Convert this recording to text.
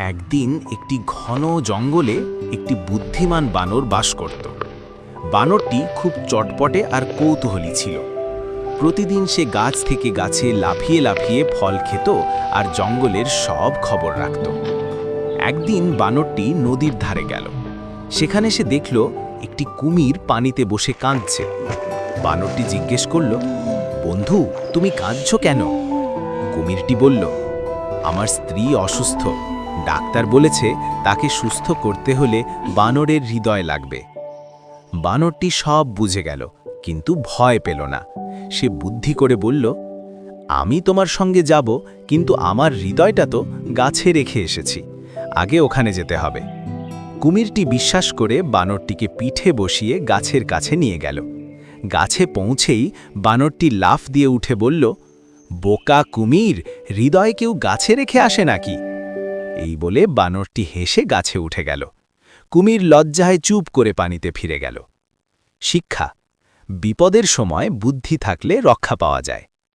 একদিন একটি ঘন জঙ্গলে একটি বুদ্ধিমান বানর বাস করত। বানরটি খুব চটপটে আর কৌতূহলী ছিল। প্রতিদিন সে গাছ থেকে গাছে লাফিয়ে লাফিয়ে ফল খেত আর জঙ্গলের সব খবর রাখত। একদিন বানরটি নদীর ধারে গেল। সেখানে সে দেখল একটি কুমির পানিতে বসে কাঁদছে। বানরটি জিজ্ঞেস করল, বন্ধু, তুমি কাঁদছ কেন? কুমিরটি বলল, আমার স্ত্রী অসুস্থ। ডাক্তার বলেছে, তাকে সুস্থ করতে হলে বানরের হৃদয় লাগবে। বানরটি সব বুঝে গেল, কিন্তু ভয় পেল না। সে বুদ্ধি করে বলল, আমি তোমার সঙ্গে যাব, কিন্তু আমার হৃদয়টা তো গাছে রেখে এসেছি। আগে ওখানে যেতে হবে। কুমিরটি বিশ্বাস করে বানরটিকে পিঠে বসিয়ে গাছের কাছে নিয়ে গেল। গাছে পৌঁছেই বানরটি লাফ দিয়ে উঠে বলল, বোকা কুমির, হৃদয় কেউ গাছে রেখে আসে নাকি? এই বলে বানরটি হেসে গাছে উঠে গেল। কুমির লজ্জায় চুপ করে পানিতে ফিরে গেল। শিক্ষা, বিপদের সময় বুদ্ধি থাকলে রক্ষা পাওয়া যায়।